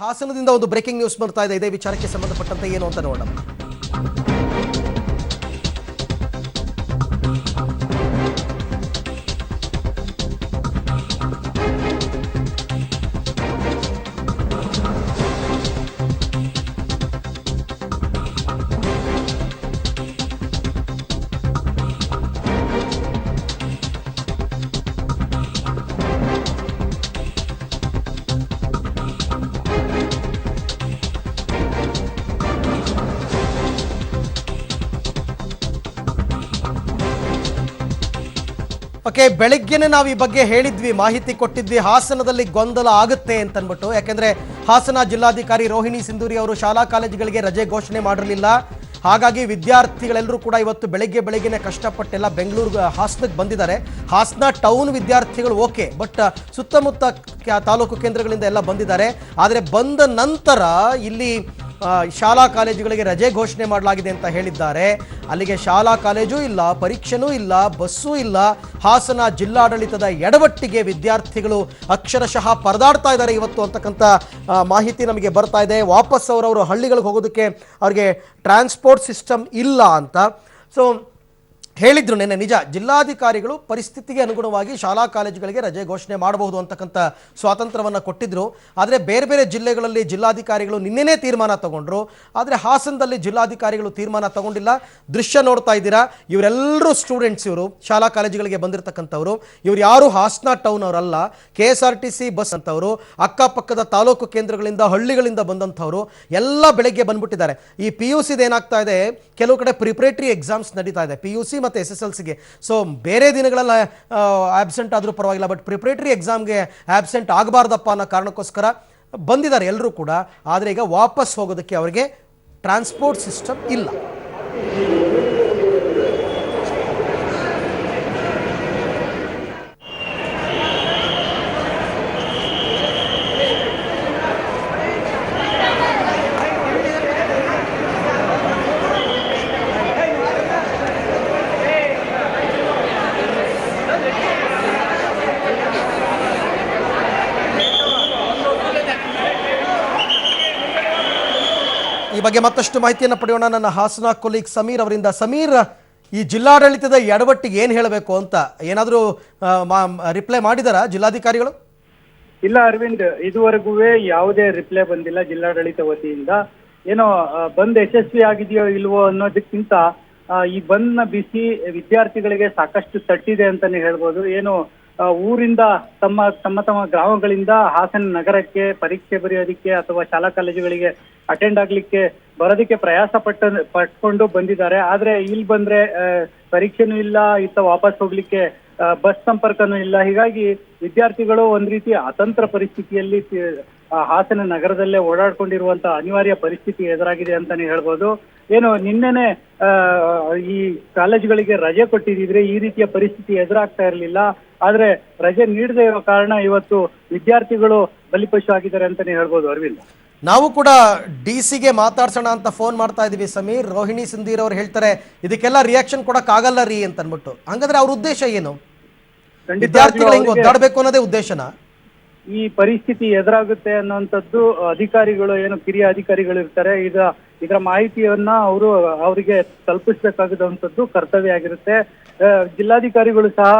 ಹಾಸನದಿಂದ ಒಂದು breaking news ಬರ್ತಾ ಇದೆ. ಇದೇ ವಿಚಾರಕ್ಕೆ ಸಂಬಂಧಪಟ್ಟಂತೆ ಏನು ಅಂತ ನೋಡೋಣ. ಓಕೆ ಬೆಳಿಗ್ಗೆನೆ ನಾವು ಈ ಬಗ್ಗೆ ಹೇಳಿದ್ವಿ, ಮಾಹಿತಿ ಕೊಟ್ಟಿದ್ವಿ, ಹಾಸನದಲ್ಲಿ ಗೊಂದಲ ಆಗುತ್ತೆ ಅಂತ ಅನ್ಬಿಟ್ಟು ಯಾಕೆಂದ್ರೆ ಹಾಸನ ಜಿಲ್ಲಾಧಿಕಾರಿ ರೋಹಿಣಿ ಸಿಂಧೂರಿ ಅವರು ಶಾಲಾ ಕಾಲೇಜುಗಳಿಗೆ ರಜೆ ಘೋಷಣೆ ಮಾಡಿರಲಿಲ್ಲ. ಹಾಗಾಗಿ ವಿದ್ಯಾರ್ಥಿಗಳೆಲ್ಲರೂ ಕೂಡ ಇವತ್ತು ಬೆಳಗ್ಗೆ ಬೆಳಗ್ಗೆನೆ ಕಷ್ಟಪಟ್ಟೆಲ್ಲ ಬೆಂಗಳೂರು ಹಾಸನಕ್ಕೆ ಬಂದಿದ್ದಾರೆ. ಹಾಸನ ಟೌನ್ ವಿದ್ಯಾರ್ಥಿಗಳು ಓಕೆ ಬಟ್ ಸುತ್ತಮುತ್ತ ತಾಲೂಕು ಕೇಂದ್ರಗಳಿಂದ ಎಲ್ಲ ಬಂದಿದ್ದಾರೆ. ಆದರೆ ಬಂದ ನಂತರ ಇಲ್ಲಿ ಶಾಲಾ ಕಾಲೇಜುಗಳಿಗೆ ರಜೆ ಘೋಷಣೆ ಮಾಡಲಾಗಿದೆ ಅಂತ ಹೇಳಿದ್ದಾರೆ. ಅಲ್ಲಿಗೆ ಶಾಲಾ ಕಾಲೇಜು ಇಲ್ಲ, ಪರೀಕ್ಷೆನೂ ಇಲ್ಲ, ಬಸ್ಸೂ ಇಲ್ಲ. ಹಾಸನ ಜಿಲ್ಲಾಡಳಿತದ ಎಡವಟ್ಟಿಗೆ ವಿದ್ಯಾರ್ಥಿಗಳು ಅಕ್ಷರಶಃ ಪರದಾಡ್ತಾ ಇದ್ದಾರೆ ಇವತ್ತು ಅಂತಕ್ಕಂಥ ಮಾಹಿತಿ ನಮಗೆ ಬರ್ತಾ ಇದೆ. ವಾಪಸ್ ಅವರವರು ಹಳ್ಳಿಗಳಿಗೆ ಹೋಗೋದಕ್ಕೆ ಅವ್ರಿಗೆ ಟ್ರಾನ್ಸ್ಪೋರ್ಟ್ ಸಿಸ್ಟಮ್ ಇಲ್ಲ ಅಂತ. ಸೊ ಹೇಳಿದ್ರು ನಿನ್ನೆ ನಿಜ. ಜಿಲ್ಲಾಧಿಕಾರಿಗಳು ಪರಿಸ್ಥಿತಿಗೆ ಅನುಗುಣವಾಗಿ ಶಾಲಾ ಕಾಲೇಜುಗಳಿಗೆ ರಜೆ ಘೋಷಣೆ ಮಾಡಬಹುದು ಅಂತಕ್ಕಂಥ ಸ್ವಾತಂತ್ರ್ಯವನ್ನು ಕೊಟ್ಟಿದ್ರು. ಆದರೆ ಬೇರೆ ಬೇರೆ ಜಿಲ್ಲೆಗಳಲ್ಲಿ ಜಿಲ್ಲಾಧಿಕಾರಿಗಳು ನಿನ್ನೆನೇ ತೀರ್ಮಾನ ತಗೊಂಡ್ರು. ಆದರೆ ಹಾಸನದಲ್ಲಿ ಜಿಲ್ಲಾಧಿಕಾರಿಗಳು ತೀರ್ಮಾನ ತಗೊಂಡಿಲ್ಲ. ದೃಶ್ಯ ನೋಡ್ತಾ ಇದ್ದೀರಾ? ಇವರೆಲ್ಲರೂ ಸ್ಟೂಡೆಂಟ್ಸ್ ಇವರು. ಶಾಲಾ ಕಾಲೇಜುಗಳಿಗೆ ಬಂದಿರತಕ್ಕಂಥವ್ರು. ಇವರು ಯಾರು ಹಾಸನ ಟೌನ್ ಅವರಲ್ಲ. K S R T C bus ಅಂತವರು. ಅಕ್ಕಪಕ್ಕದ ತಾಲೂಕು ಕೇಂದ್ರಗಳಿಂದ, ಹಳ್ಳಿಗಳಿಂದ ಬಂದಂಥವ್ರು. ಎಲ್ಲ ಬೆಳಗ್ಗೆ ಬಂದ್ಬಿಟ್ಟಿದ್ದಾರೆ. ಈ ಪಿ ಯು ಸಿದ ಏನಾಗ್ತಾ ಇದೆ? ಕೆಲವು ಕಡೆ ಪ್ರಿಪ್ರೇಟರಿ ಎಕ್ಸಾಮ್ಸ್ ನಡೀತಾ ಇದೆ. P U C S S L ಸಿಗೆ ಸೊ ಬೇರೆ ದಿನಗಳಲ್ಲಿ ಆಬ್ಸೆಂಟ್ ಆದರೂ ಪರವಾಗಿಲ್ಲ ಬಟ್ ಪ್ರಿಪ್ರೇಟರಿ ಎಕ್ಸಾಮ್ಗೆ ಆಬ್ಸೆಂಟ್ ಆಗಬಾರ್ದಪ್ಪ ಅನ್ನೋ ಕಾರಣಕ್ಕೋಸ್ಕರ ಬಂದಿದ್ದಾರೆ ಎಲ್ಲರೂ ಕೂಡ. ಆದರೆ ಈಗ ವಾಪಸ್ ಹೋಗೋದಕ್ಕೆ ಅವರಿಗೆ ಟ್ರಾನ್ಸ್ಪೋರ್ಟ್ ಸಿಸ್ಟಮ್ ಇಲ್ಲ. ಬಗ್ಗೆ ಮತ್ತಷ್ಟು ಮಾಹಿತಿಯನ್ನು ಪಡೆಯೋಣ. ನನ್ನ ಹಾಸನ ಕೊಲೀಗ್ ಸಮೀರ್ ಅವರಿಂದ. ಸಮೀರ್, ಈ ಜಿಲ್ಲಾಡಳಿತದ ಎಡವಟ್ಟಿಗೆ ಏನು ಹೇಳಬೇಕು ಅಂತ ಏನಾದರೂ ರಿಪ್ಲೈ ಮಾಡಿದಾರ ಜಿಲ್ಲಾಧಿಕಾರಿಗಳು? ಇಲ್ಲ ಅರವಿಂದ್ ಇದುವರೆಗೂ ಯಾವುದೇ ರಿಪ್ಲೈ ಬಂದಿಲ್ಲ ಜಿಲ್ಲಾಡಳಿತ ವತಿಯಿಂದ. ಏನೋ ಬಂದ್ ಯಶಸ್ವಿ ಆಗಿದೆಯೋ ಇಲ್ವೋ ಅನ್ನೋದಕ್ಕಿಂತ ಈ ಬಂದ್ನ ಬಿಸಿ ವಿದ್ಯಾರ್ಥಿಗಳಿಗೆ ಸಾಕಷ್ಟು ತಟ್ಟಿದೆ ಅಂತಾನೆ ಹೇಳ್ಬೋದು. ಏನು ಊರಿಂದ ತಮ್ಮ ತಮ್ಮ ತಮ್ಮ ಗ್ರಾಮಗಳಿಂದ ಹಾಸನ ನಗರಕ್ಕೆ ಪರೀಕ್ಷೆ ಬರೆಯೋದಿಕ್ಕೆ ಅಥವಾ ಶಾಲಾ ಕಾಲೇಜುಗಳಿಗೆ ಅಟೆಂಡ್ ಆಗ್ಲಿಕ್ಕೆ ಬರೋದಕ್ಕೆ ಪ್ರಯಾಸ ಪಟ್ಟ, ಪಟ್ಕೊಂಡು ಬಂದಿದ್ದಾರೆ. ಆದ್ರೆ ಇಲ್ಲಿ ಬಂದ್ರೆ ಪರೀಕ್ಷೆನೂ ಇಲ್ಲ, ಇತ್ತ ವಾಪಸ್ ಹೋಗ್ಲಿಕ್ಕೆ ಬಸ್ ಸಂಪರ್ಕನೂ ಇಲ್ಲ. ಹೀಗಾಗಿ ವಿದ್ಯಾರ್ಥಿಗಳು ಒಂದ್ ರೀತಿ ಅತಂತ್ರ ಪರಿಸ್ಥಿತಿಯಲ್ಲಿ ಹಾಸನ ನಗರದಲ್ಲೇ ಓಡಾಡ್ಕೊಂಡಿರುವಂತ ಅನಿವಾರ್ಯ ಪರಿಸ್ಥಿತಿ ಎದುರಾಗಿದೆ ಅಂತಾನೆ ಹೇಳ್ಬೋದು. ಏನು, ನಿನ್ನೆನೆ ಈ ಕಾಲೇಜುಗಳಿಗೆ ರಜೆ ಕೊಟ್ಟಿದ್ರೆ ಈ ರೀತಿಯ ಪರಿಸ್ಥಿತಿ ಎದುರಾಗ್ತಾ ಇರಲಿಲ್ಲ. ಆದ್ರೆ ರಜೆ ನೀಡದೇ ಇರೋ ಕಾರಣ ಇವತ್ತು ವಿದ್ಯಾರ್ಥಿಗಳು ಬಲಿಪಶು ಆಗಿದ್ದಾರೆ ಅಂತಾನೆ ಹೇಳ್ಬೋದು ಅರವಿಂದ್. ನಾವು ಕೂಡ ಡಿ ಸಿಗೆ ಮಾತಾಡ್ಸೋಣ ಅಂತ ಫೋನ್ ಮಾಡ್ತಾ ಇದೀವಿ ಸಮೀರ್. ರೋಹಿಣಿ ಸಿಂಧೀರ್ ಅವ್ರು ಹೇಳ್ತಾರೆ ಇದಕ್ಕೆಲ್ಲ ರಿಯಾಕ್ಷನ್ ಕೊಡಕ್ಕಾಗಲ್ಲ ರೀ ಅಂತ ಅನ್ಬಿಟ್ಟು ಹಂಗಂದ್ರೆ ಅವ್ರ ಉದ್ದೇಶ ಏನು? ವಿದ್ಯಾರ್ಥಿಗಳು ಹಿಂಗ್ ಒದ್ದಾಡ್ಬೇಕು ಅನ್ನೋದೇ ಉದ್ದೇಶನ? ಈ ಪರಿಸ್ಥಿತಿ ಎದುರಾಗುತ್ತೆ ಅನ್ನುವಂಥದ್ದು ಅಧಿಕಾರಿಗಳು ಏನು ಕಿರಿಯ ಅಧಿಕಾರಿಗಳು ಇರ್ತಾರೆ. ಈಗ ಇದರ ಮಾಹಿತಿಯನ್ನ ಅವರು ಅವರಿಗೆ ತಲುಪಿಸಬೇಕಾಗಿರುವಂತದ್ದು ಕರ್ತವ್ಯ ಆಗಿರುತ್ತೆ. ಜಿಲ್ಲಾಧಿಕಾರಿಗಳು ಸಹ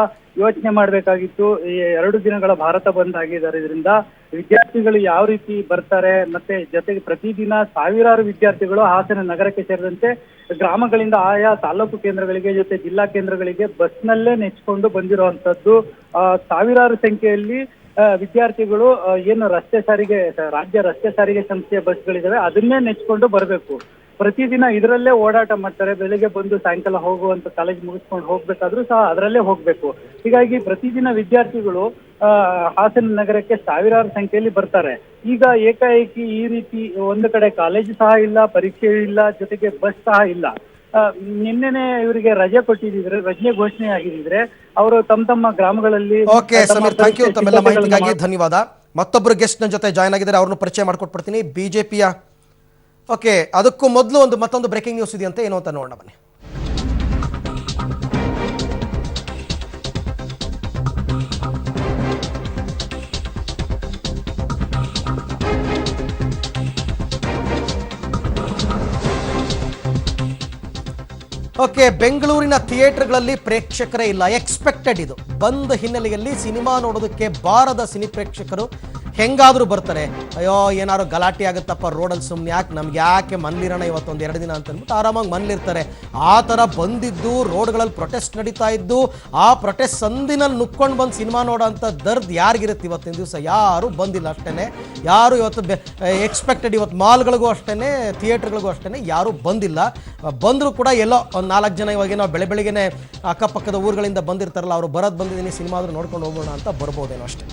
ಯೋಚನೆ ಮಾಡಬೇಕಾಗಿತ್ತು. ಈ ಎರಡು ದಿನಗಳ ಭಾರತ ಬಂದ್ ಆಗಿದ್ದಾರೆ. ಇದರಿಂದ ವಿದ್ಯಾರ್ಥಿಗಳು ಯಾವ ರೀತಿ ಬರ್ತಾರೆ ಮತ್ತೆ ಜೊತೆಗೆ ಪ್ರತಿದಿನ ಸಾವಿರಾರು ವಿದ್ಯಾರ್ಥಿಗಳು ಹಾಸನ ನಗರಕ್ಕೆ ಸೇರಿದಂತೆ ಗ್ರಾಮಗಳಿಂದ ಆಯಾ ತಾಲೂಕು ಕೇಂದ್ರಗಳಿಗೆ ಜೊತೆ ಜಿಲ್ಲಾ ಕೇಂದ್ರಗಳಿಗೆ ಬಸ್ನಲ್ಲೇ ನೆಚ್ಕೊಂಡು ಬಂದಿರುವಂತದ್ದು ಸಾವಿರಾರು ಸಂಖ್ಯೆಯಲ್ಲಿ ವಿದ್ಯಾರ್ಥಿಗಳು ಏನು ರಸ್ತೆ ಸಾರಿಗೆ, ರಾಜ್ಯ ರಸ್ತೆ ಸಾರಿಗೆ ಸಂಸ್ಥೆಯ ಬಸ್ಗಳಿದಾವೆ ಅದನ್ನೇ ನೆಚ್ಕೊಂಡು ಬರಬೇಕು. ಪ್ರತಿದಿನ ಇದರಲ್ಲೇ ಓಡಾಟ ಮಾಡ್ತಾರೆ ಬೆಳಿಗ್ಗೆ ಬಂದು ಸಾಯಂಕಾಲ ಹೋಗುವಂತ ಕಾಲೇಜ್ ಮುಗಿಸ್ಕೊಂಡು ಹೋಗ್ಬೇಕಾದ್ರೂ ಸಹ ಅದರಲ್ಲೇ ಹೋಗ್ಬೇಕು. ಹೀಗಾಗಿ ಪ್ರತಿದಿನ ವಿದ್ಯಾರ್ಥಿಗಳು ಹಾಸನ ನಗರಕ್ಕೆ ಸಾವಿರಾರು ಸಂಖ್ಯೆಯಲ್ಲಿ ಬರ್ತಾರೆ. ಈಗ ಏಕಾಏಕಿ ಈ ರೀತಿ ಒಂದು ಕಡೆ ಕಾಲೇಜು ಸಹ ಇಲ್ಲ ಪರೀಕ್ಷೆ ಇಲ್ಲ ಜೊತೆಗೆ ಬಸ್ ಸಹ ಇಲ್ಲ. ನಿನ್ನೆನೆ ಇವರಿಗೆ ರಜೆ ಕೊಟ್ಟಿದ್ರೆ ರಜೆ ಘೋಷಣೆ ಆಗಿದ್ರೆ ಅವರು ತಮ್ಮ ತಮ್ಮ ಗ್ರಾಮಗಳಲ್ಲಿ ಓಕೆ ಸಮೀರ್ ಥ್ಯಾಂಕ್ ಯು ಪರೀಕ್ಷೆ ತಮ್ಮೆಲ್ಲ ಮಾಹಿತಿಗಾಗಿ ಧನ್ಯವಾದ. ಮತ್ತೊಬ್ಬರು ಗೆಸ್ಟ್ನ ಜೊತೆ ಜಾಯ್ನ್ ಆಗಿದ್ದಾರೆ ಅವ್ರನ್ನ ಪರಿಚಯ ಮಾಡ್ಕೊಟ್ಬಿಡ್ತೀನಿ. ಬಿಜೆಪಿಯ ಓಕೆ, ಅದಕ್ಕೂ ಮೊದಲು ಒಂದು ಮತ್ತೊಂದು ಬ್ರೇಕಿಂಗ್ ನ್ಯೂಸ್ ಇದೆಯಂತೆ, ಏನು ಅಂತ ನೋಡೋಣ ಬನ್ನಿ. ಓಕೆ, ಬೆಂಗಳೂರಿನ ಥಿಯೇಟರ್ಗಳಲ್ಲಿ ಪ್ರೇಕ್ಷಕರೇ ಇಲ್ಲ ಎಕ್ಸ್ಪೆಕ್ಟೆಡ್ ಇದು. ಬಂದ ಹಿನ್ನೆಲೆಯಲ್ಲಿ ಸಿನಿಮಾ ನೋಡೋದಕ್ಕೆ ಬಾರದ ಸಿನಿ ಪ್ರೇಕ್ಷಕರು ಹೆಂಗಾದ್ರೂ ಬರ್ತಾರೆ. ಅಯ್ಯೋ, ಏನಾದ್ರು ಗಲಾಟೆ ಆಗುತ್ತಪ್ಪ, ರೋಡಲ್ಲಿ ಸುಮ್ಮನೆ ಯಾಕೆ, ನಮ್ಗೆ ಯಾಕೆ ಮನ್ಲಿರೋಣ ಇವತ್ತೊಂದು ಎರಡು ದಿನ ಅಂತ ಅಂದ್ಬಿಟ್ಟು ಆರಾಮಾಗಿ ಮನ್ಲಿರ್ತಾರೆ ಆ ಥರ ಬಂದಿದ್ದು, ರೋಡ್ಗಳಲ್ಲಿ ಪ್ರೊಟೆಸ್ಟ್ ನಡೀತಾ ಇದ್ದು, ಆ ಪ್ರೊಟೆಸ್ಟ್ ಸಂದಿನಲ್ಲಿ ನುಕ್ಕೊಂಡು ಬಂದು ಸಿನಿಮಾ ನೋಡೋಂಥ ದರ್ದ್ ಯಾರಿಗಿರುತ್ತೆ ಇವತ್ತಿನ ದಿವಸ? ಯಾರು ಬಂದಿಲ್ಲ ಅಷ್ಟೇ ಯಾರು ಇವತ್ತು ಎಕ್ಸ್ಪೆಕ್ಟೆಡ್ ಇವತ್ತು ಮಾಲ್ಗಳಿಗೂ ಅಷ್ಟೇ ಥಿಯೇಟ್ರ್ಗಳಿಗೂ ಅಷ್ಟೇ ಯಾರೂ ಬಂದಿಲ್ಲ. ಬಂದರೂ ಕೂಡ ಎಲ್ಲೋ ಒಂದು ನಾಲ್ಕು ಜನ ಇವಾಗ ಏನೋ ಬೆಳೆ ಬೆಳಿಗ್ಗೆನೆ ಅಕ್ಕಪಕ್ಕದ ಊರುಗಳಿಂದ ಬಂದಿರ್ತಾರಲ್ಲ, ಅವರು ಬರೋದು ಬಂದಿದ್ದೀನಿ, ಸಿನಿಮಾ ಆದರೂ ನೋಡ್ಕೊಂಡು ಹೋಗೋಣ ಅಂತ ಬರ್ಬೋದೇನೋ ಅಷ್ಟೇ.